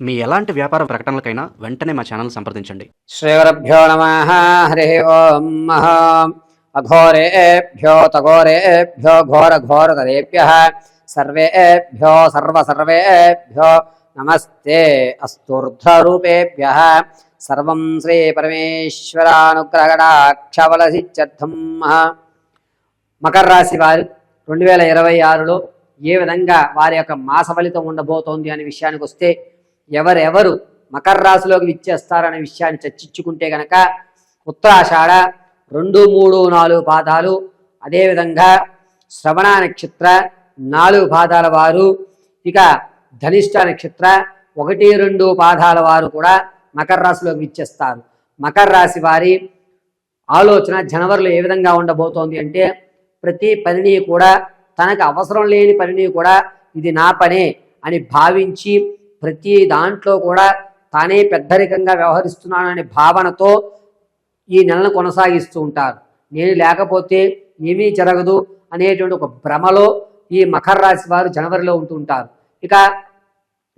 మీ ఎలాంటి వ్యాపార ప్రకటనలకైనా వెంటనే మా ఛానల్ సంప్రదించండి. శ్రీవరభ్యో నమ హరి ఓం అఘోరేభ్యో తఘోరేభ్యో ఘోర ఘోరతరేభ్య సర్వేభ్యో సర్వ సర్వేభ్యో నమస్తే అస్తూర్ధ్వరూపేభ్య సర్వం శ్రీ పరమేశ్వరానుగ్రహణాక్షవలసిత్యర్థం మకర రాశి వారు రెండు వేల ఇరవై ఆరులో ఏ విధంగా వారి యొక్క మాస ఫలితం ఉండబోతోంది అనే విషయానికి వస్తే ఎవరెవరు మకర రాశిలోకి విచ్చేస్తారనే విషయాన్ని చర్చించుకుంటే గనక ఉత్తరాషాఢ రెండు మూడు నాలుగు పాదాలు అదేవిధంగా శ్రవణ నక్షత్ర నాలుగు పాదాల వారు ఇక ధనిష్ట నక్షత్ర ఒకటి రెండు పాదాల వారు కూడా మకర రాశిలోకి విచ్చేస్తారు. మకర రాశి వారి ఆలోచన జనవరిలో ఏ విధంగా ఉండబోతోంది అంటే ప్రతి పనిని కూడా తనకు అవసరం లేని పనిని కూడా ఇది నా పనే అని భావించి ప్రతి దాంట్లో కూడా తానే పెద్దరికంగా వ్యవహరిస్తున్నాననే భావనతో ఈ నెలను కొనసాగిస్తూ ఉంటారు. నేను లేకపోతే ఏమీ జరగదు అనేటువంటి ఒక భ్రమలో ఈ మకర రాశి వారు జనవరిలో ఉంటూ ఉంటారు. ఇక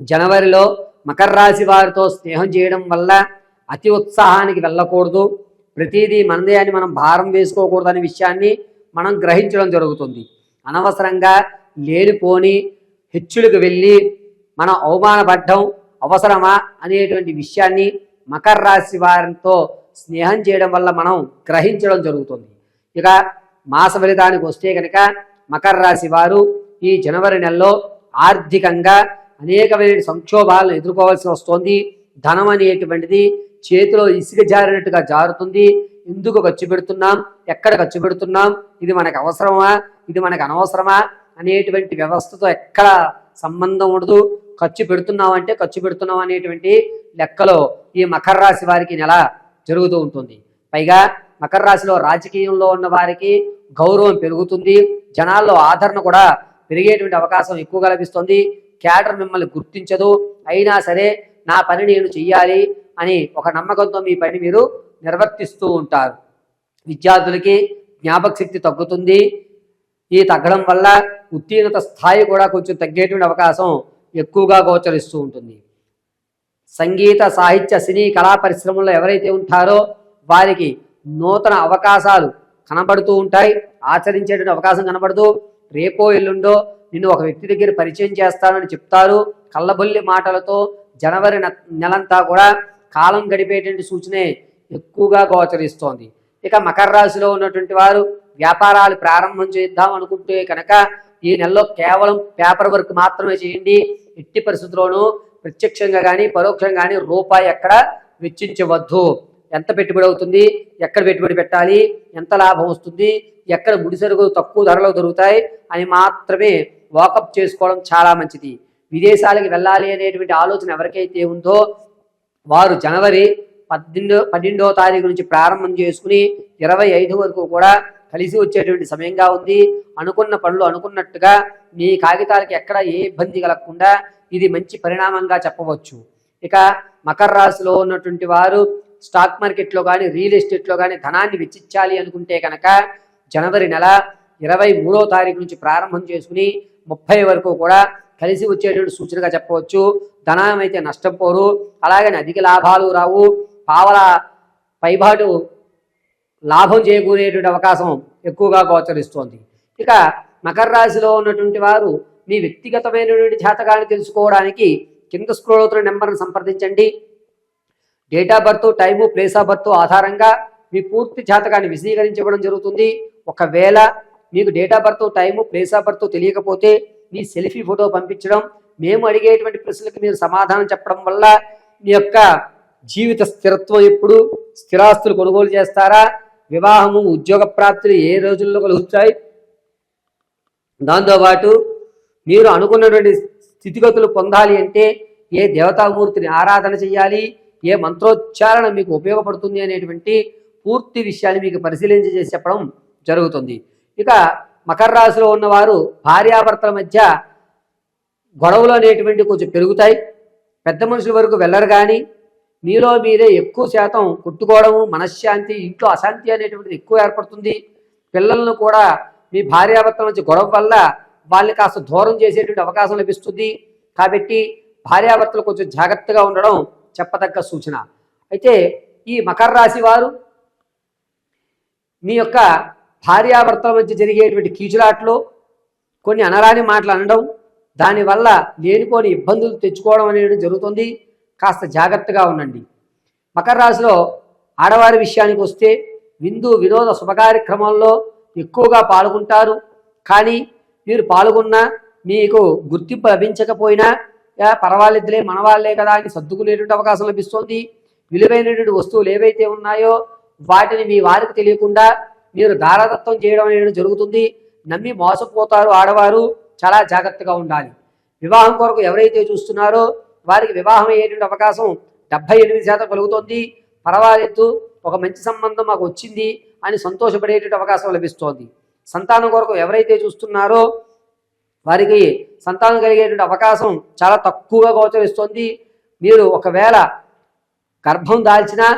జనవరిలో మకర రాశి వారితో స్నేహం చేయడం వల్ల అతి ఉత్సాహానికి వెళ్ళకూడదు. ప్రతిదీ మనదే అని మనం భారం వేసుకోకూడదు అనే విషయాన్ని మనం గ్రహించడం జరుగుతుంది. అనవసరంగా లేనిపోని హెచ్చులకు వెళ్ళి మనం అవమానపడ్డం అవసరమా అనేటువంటి విషయాన్ని మకర రాశి వారితో స్నేహం చేయడం వల్ల మనం గ్రహించడం జరుగుతుంది. ఇక మాస ఫలితానికి వస్తే కనుక మకర రాశి వారు ఈ జనవరి నెలలో ఆర్థికంగా అనేకమైన సంక్షోభాలను ఎదుర్కోవాల్సి వస్తోంది. ధనం అనేటువంటిది చేతిలో ఇసుక జారినట్టుగా జారుతుంది. ఎందుకు ఖర్చు పెడుతున్నాం? ఎక్కడ ఖర్చు పెడుతున్నాం? ఇది మనకు అవసరమా? ఇది మనకు అనవసరమా? అనేటువంటి వ్యవస్థతో ఎక్కడ సంబంధం ఉండదు. ఖర్చు పెడుతున్నామంటే ఖర్చు పెడుతున్నాం అనేటువంటి లెక్కలో ఈ మకర రాశి వారికి నెల జరుగుతూ ఉంటుంది. పైగా మకర రాశిలో రాజకీయంలో ఉన్న వారికి గౌరవం పెరుగుతుంది. జనాల్లో ఆదరణ కూడా పెరిగేటువంటి అవకాశం ఎక్కువగా లభిస్తుంది. క్యాడర్ మిమ్మల్ని గుర్తించదు. అయినా సరే నా పని నేను చెయ్యాలి అని ఒక నమ్మకంతో మీ పని మీరు నిర్వర్తిస్తూ ఉంటారు. విద్యార్థులకి జ్ఞాపక శక్తి తగ్గుతుంది. ఈ తగ్గడం వల్ల ఉత్తీర్ణత స్థాయి కూడా కొంచెం తగ్గేటువంటి అవకాశం ఎక్కువగా గోచరిస్తూ ఉంటుంది. సంగీత సాహిత్య సినీ కళా పరిశ్రమల్లో ఎవరైతే ఉంటారో వారికి నూతన అవకాశాలు కనబడుతూ ఉంటాయి. ఆచరించేటువంటి అవకాశం కనబడుతూ రేపో ఎల్లుండో నిన్ను ఒక వ్యక్తి దగ్గర పరిచయం చేస్తానని చెప్తారు. కళ్ళబొల్లి మాటలతో జనవరి నె- నెలంతా కూడా కాలం గడిపేటువంటి సూచనే ఎక్కువగా గోచరిస్తోంది. ఇక మకర రాశిలో ఉన్నటువంటి వారు వ్యాపారాలు ప్రారంభం చేద్దాం అనుకుంటే కనుక ఈ నెలలో కేవలం పేపర్ వర్క్ మాత్రమే చేయండి. ఎట్టి పరిస్థితుల్లోనూ ప్రత్యక్షంగా కానీ పరోక్షంగా కానీ రూపాయి ఎక్కడ వెచ్చించవద్దు. ఎంత పెట్టుబడి అవుతుంది? ఎక్కడ పెట్టుబడి పెట్టాలి? ఎంత లాభం వస్తుంది? ఎక్కడ ముడిసరుకులు తక్కువ ధరలో దొరుకుతాయి? అని మాత్రమే వాకప్ చేసుకోవడం చాలా మంచిది. విదేశాలకు వెళ్ళాలి అనేటువంటి ఆలోచన ఎవరికైతే ఉందో వారు జనవరి పద్దెనిమిదో పన్నెండో తారీఖు నుంచి ప్రారంభం చేసుకుని ఇరవై ఐదు వరకు కూడా కలిసి వచ్చేటువంటి సమయంగా ఉంది. అనుకున్న పనులు అనుకున్నట్టుగా మీ కాగితాలకి ఎక్కడ ఏ ఇబ్బంది కలగకుండా ఇది మంచి పరిణామంగా చెప్పవచ్చు. ఇక మకర రాశిలో ఉన్నటువంటి వారు స్టాక్ మార్కెట్లో కానీ రియల్ ఎస్టేట్లో కానీ ధనాన్ని వెచ్చించాలి అనుకుంటే కనుక జనవరి నెల ఇరవై మూడో తారీఖు నుంచి ప్రారంభం చేసుకుని ముప్పై వరకు కూడా కలిసి వచ్చేటువంటి సూచనగా చెప్పవచ్చు. ధనం అయితే నష్టం పోరు. అలాగని అధిక లాభాలు రావు. పావల పైబాటు లాభం చేకూరేటువంటి అవకాశం ఎక్కువగా గోచరిస్తోంది. ఇక మకర రాశిలో ఉన్నటువంటి వారు మీ వ్యక్తిగతమైనటువంటి జాతకాన్ని తెలుసుకోవడానికి కింద స్క్రోల్ అవుతున్న నెంబర్ను సంప్రదించండి. Date of birth time place of birth ఆధారంగా మీ పూర్తి జాతకాన్ని విశదీకరించబడం జరుగుతుంది. ఒకవేళ మీకు date of birth time place of birth తెలియకపోతే మీ సెల్ఫీ ఫోటో పంపించడం మేము అడిగేటువంటి ప్రశ్నలకు మీరు సమాధానం చెప్పడం వల్ల మీ యొక్క జీవిత స్థిరత్వం ఎప్పుడు స్థిరాస్తులు కొనుగోలు చేస్తారా? వివాహము ఉద్యోగ ప్రాప్తులు ఏ రోజుల్లో కలుగుతాయి? దాంతోపాటు మీరు అనుకున్నటువంటి స్థితిగతులు పొందాలి అంటే ఏ దేవతామూర్తిని ఆరాధన చేయాలి ఏ మంత్రోచ్చారణ మీకు ఉపయోగపడుతుంది అనేటువంటి పూర్తి విషయాన్ని మీకు పరిశీలించి చేసి చెప్పడం జరుగుతుంది. ఇక మకర రాశిలో ఉన్నవారు భార్యాభర్తల మధ్య గొడవలు అనేటువంటి కొంచెం పెరుగుతాయి. పెద్ద మనుషుల వరకు వెళ్ళరు కానీ మీలో మీరే ఎక్కువ శాతం కొట్టుకోవడము మనశ్శాంతి ఇంట్లో అశాంతి అనేటువంటిది ఎక్కువ ఏర్పడుతుంది. పిల్లలను కూడా మీ భార్యాభర్తల మధ్య గొడవ వల్ల వాళ్ళని కాస్త దూరం చేసేటువంటి అవకాశం లభిస్తుంది. కాబట్టి భార్యాభర్తలు కొంచెం జాగ్రత్తగా ఉండడం చెప్పదగ్గ సూచన. అయితే ఈ మకర రాశి వారు మీ యొక్క భార్యాభర్తల మధ్య జరిగేటువంటి కీచులాట్లు కొన్ని అనరాని మాటలు అనడం దానివల్ల లేనిపోని ఇబ్బందులు తెచ్చుకోవడం అనేది జరుగుతుంది. కాస్త జాగ్రత్తగా ఉండండి. మకర రాశిలో ఆడవారి విషయానికి వస్తే విందు వినోద శుభకార్యక్రమంలో ఎక్కువగా పాల్గొంటారు. కానీ మీరు పాల్గొన్నా మీకు గుర్తింపు లభించకపోయినా పర్వాలేదులే మనవాళ్ళే కదా అని సర్దుకునేటువంటి అవకాశం లభిస్తుంది. విలువైనటువంటి వస్తువులు ఏవైతే ఉన్నాయో వాటిని మీ వారికి తెలియకుండా మీరు దారదత్తం చేయడం అనేది జరుగుతుంది. నమ్మి మోసపోతారు ఆడవారు. చాలా జాగ్రత్తగా ఉండాలి. వివాహం కొరకు ఎవరైతే చూస్తున్నారో వారికి వివాహం అయ్యేటువంటి అవకాశం డెబ్బై ఎనిమిది శాతం కలుగుతుంది. పర్వాలేదు ఒక మంచి సంబంధం మాకు వచ్చింది అని సంతోషపడేటువంటి అవకాశం లభిస్తోంది. సంతానం కొరకు ఎవరైతే చూస్తున్నారో వారికి సంతానం కలిగేటువంటి అవకాశం చాలా తక్కువగా గోచరిస్తోంది. మీరు ఒకవేళ గర్భం దాల్చినా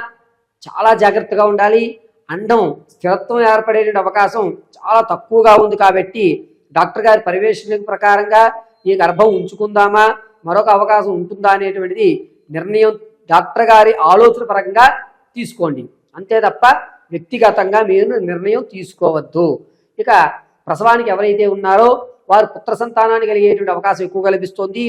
చాలా జాగ్రత్తగా ఉండాలి. అండం స్థిరత్వం ఏర్పడేటువంటి అవకాశం చాలా తక్కువగా ఉంది కాబట్టి డాక్టర్ గారి పర్యవేక్షణ ప్రకారంగా ఈ గర్భం ఉంచుకుందామా? మరొక అవకాశం ఉంటుందా అనేటువంటిది నిర్ణయం డాక్టర్ గారి ఆలోచన పరంగా తీసుకోండి. అంతే తప్ప వ్యక్తిగతంగా మీరు నిర్ణయం తీసుకోవద్దు. ఇక ప్రసవానికి ఎవరైతే ఉన్నారో వారు పుత్ర సంతానాన్ని కలిగేటువంటి అవకాశం ఎక్కువగా లభిస్తోంది.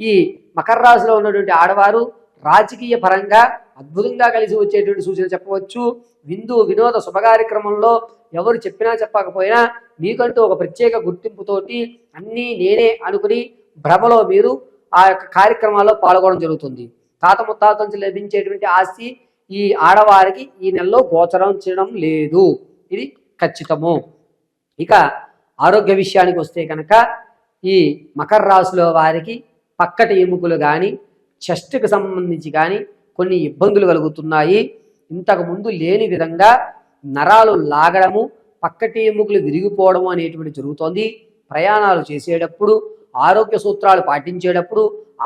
ఈ మకర రాశిలో ఉన్నటువంటి ఆడవారు రాజకీయ పరంగా అద్భుతంగా కలిసి వచ్చేటువంటి సూచన చెప్పవచ్చు. విందు వినోద శుభ కార్యక్రమంలో ఎవరు చెప్పినా చెప్పకపోయినా మీకంటూ ఒక ప్రత్యేక గుర్తింపుతోటి అన్నీ నేనే అనుకుని భ్రమలో మీరు ఆ యొక్క కార్యక్రమాల్లో పాల్గొనడం జరుగుతుంది. తాత ముత్తాత నుంచి లభించేటువంటి ఆస్తి ఈ ఆడవారికి ఈ నెలలో గోచరం చేయడం లేదు. ఇది ఖచ్చితము. ఇక ఆరోగ్య విషయానికి వస్తే కనుక ఈ మకర రాశిలో వారికి పక్కటి ఎముకలు కానీ చెస్ట్కి సంబంధించి కానీ కొన్ని ఇబ్బందులు కలుగుతున్నాయి. ఇంతకుముందు లేని విధంగా నరాలు లాగడము పక్కటి ఎముకలు విరిగిపోవడము అనేటువంటి జరుగుతోంది. ప్రయాణాలు చేసేటప్పుడు ఆరోగ్య సూత్రాలు పాటించేటప్పుడు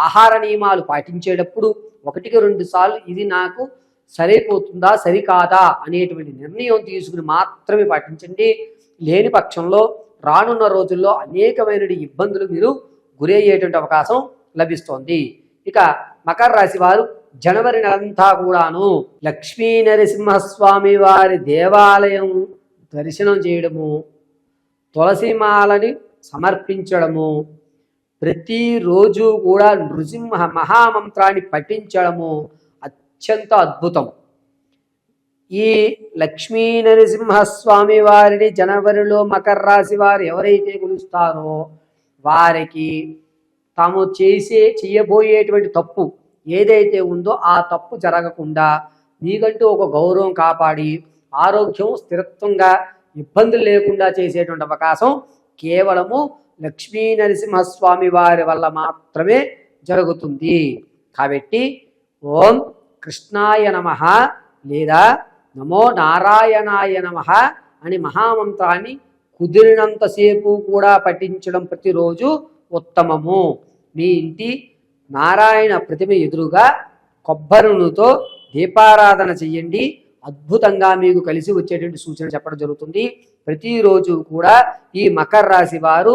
ఆహార నియమాలు పాటించేటప్పుడు ఒకటికి రెండు సార్లు ఇది నాకు సరిపోతుందా సరికాదా అనేటువంటి నిర్ణయం తీసుకుని మాత్రమే పాటించండి. లేని పక్షంలో రానున్న రోజుల్లో అనేకమైన ఇబ్బందులు మీరు గురయ్యేటువంటి అవకాశం లభిస్తోంది. ఇక మకర రాశి వారు జనవరి నెలంతా కూడాను లక్ష్మీ నరసింహస్వామి వారి దేవాలయం దర్శనం చేయడము తులసిమాలని సమర్పించడము ప్రతిరోజు కూడా నృసింహ మహామంత్రాన్ని పఠించడము అత్యంత అద్భుతం. ఈ లక్ష్మీ నరసింహస్వామి వారిని జనవరిలో మకర రాశి వారు ఎవరైతే కొలుస్తారో వారికి తాము చేసే చేయబోయేటువంటి తప్పు ఏదైతే ఉందో ఆ తప్పు జరగకుండా మీకంటూ ఒక గౌరవం కాపాడి ఆరోగ్యం స్థిరత్వంగా ఇబ్బందులు లేకుండా చేసేటువంటి అవకాశం కేవలము లక్ష్మీ నరసింహస్వామి వారి వల్ల మాత్రమే జరుగుతుంది. కాబట్టి ఓం కృష్ణాయ నమ లేదా నమో నారాయణాయ నమ అని మహామంత్రాన్ని కుదిరినంతసేపు కూడా పఠించడం ప్రతిరోజు ఉత్తమము. మీ ఇంటి నారాయణ ప్రతిమ ఎదురుగా కొబ్బరునుతో దీపారాధన చెయ్యండి. అద్భుతంగా మీకు కలిసి వచ్చేటువంటి సూచన చెప్పడం జరుగుతుంది. ప్రతిరోజు కూడా ఈ మకర రాశి వారు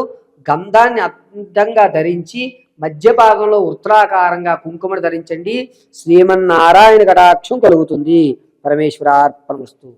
గంధాన్ని అందంగా ధరించి మధ్య భాగంలో వృత్తాకారంగా కుంకుమను ధరించండి. శ్రీమన్నారాయణ కటాక్షం కలుగుతుంది. పరమేశ్వరార్పణమస్తు.